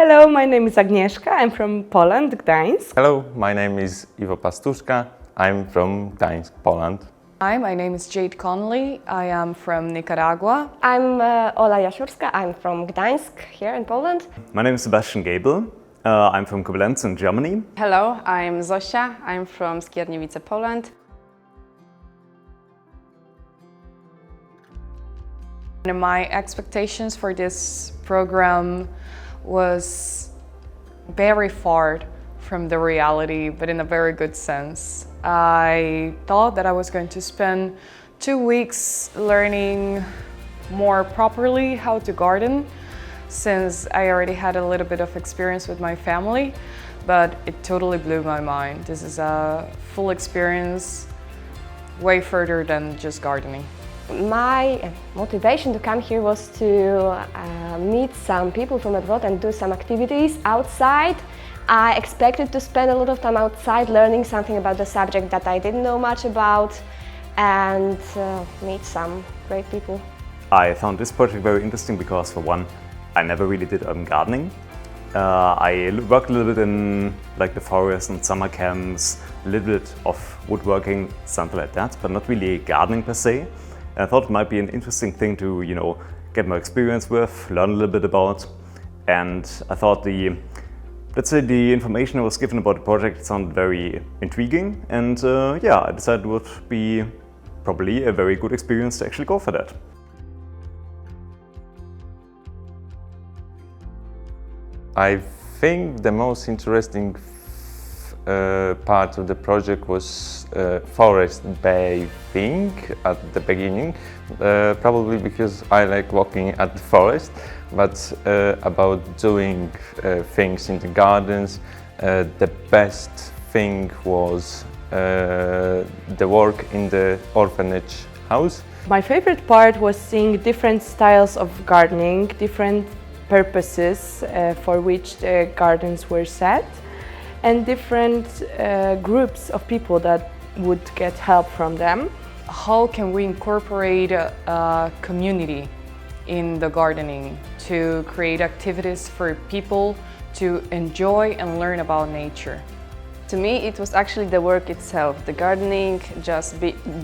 Hello, my name is Agnieszka. I'm from Poland, Gdańsk. Hello, my name is Iwo Pastuszka. I'm from Gdańsk, Poland. Hi, my name is Jade Connolly. I am from Nicaragua. I'm uh, Ola Jasiurska. I'm from Gdańsk, here in Poland. My name is Sebastian Gabel. Uh, I'm from Koblenz in Germany. Hello, I'm Zosia. I'm from Skierniewice, Poland. And my expectations for this program was very far from the reality, but in a very good sense. I thought that I was going to spend two weeks learning more properly how to garden since I already had a little bit of experience with my family, but it totally blew my mind. This is a full experience way further than just gardening. My motivation to come here was to uh, meet some people from abroad and do some activities outside. I expected to spend a lot of time outside learning something about the subject that I didn't know much about and uh, meet some great people. I found this project very interesting because, for one, I never really did urban gardening. Uh, I worked a little bit in like the forest and summer camps, a little bit of woodworking, something like that, but not really gardening per se. And I thought it might be an interesting thing to, you know, get more experience with, learn a little bit about. And I thought the, let's say, the information I was given about the project sounded very intriguing. And uh, yeah, I decided it would be probably a very good experience to actually go for that. I think the most interesting uh, part of the project was uh, forest bathing at the beginning, uh, probably because I like walking at the forest, but uh, about doing uh, things in the gardens, the best thing was the work in the orphanage house. My favorite part was seeing different styles of gardening, different purposes for which the gardens were set, and different uh, groups of people that would get help from them. how can we incorporate a, a community in the gardening to create activities for people to enjoy and learn about nature? To me, it was actually the work itself, the gardening, just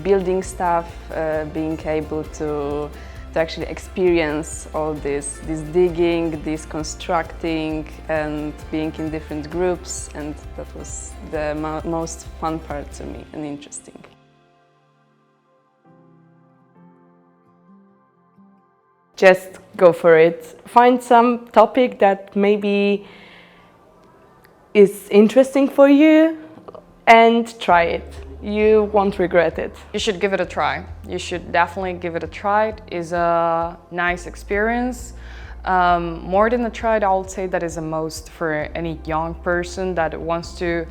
building stuff, uh, being able to, to actually experience all this, this digging, this constructing, and being in different groups, and that was the mo- most fun part to me and interesting. Just go for it. Find some topic that maybe is interesting for you and try it. You won't regret it. You should give it a try. You should definitely give it a try. It is a nice experience. Um, more than a try, I would say that is a most for any young person that wants to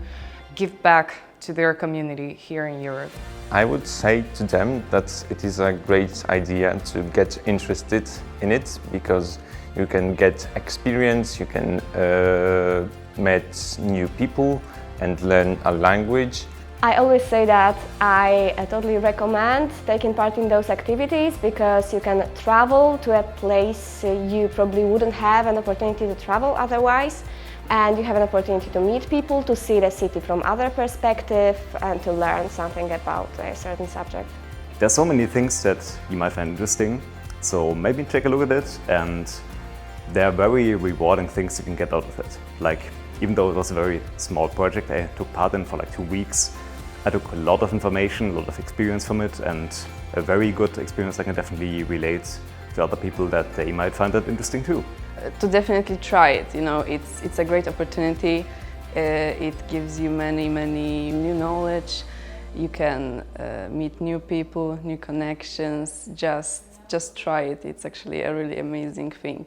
give back to their community here in Europe. I would say to them that it is a great idea to get interested in it because you can get experience, you can uh, meet new people and learn a language. I always say that I uh, totally recommend taking part in those activities because you can travel to a place you probably wouldn't have an opportunity to travel otherwise and you have an opportunity to meet people, to see the city from other perspective and to learn something about a certain subject. There's so many things that you might find interesting, so maybe take a look at it and there are very rewarding things you can get out of it. Like, even though it was a very small project I took part in for like two weeks, I took a lot of information, a lot of experience from it, and a very good experience I can definitely relate to other people that they might find that interesting too. Uh, to definitely try it, you know, it's, it's a great opportunity. Uh, it gives you many, many new knowledge. You can uh, meet new people, new connections. Just, just try it. It's actually a really amazing thing.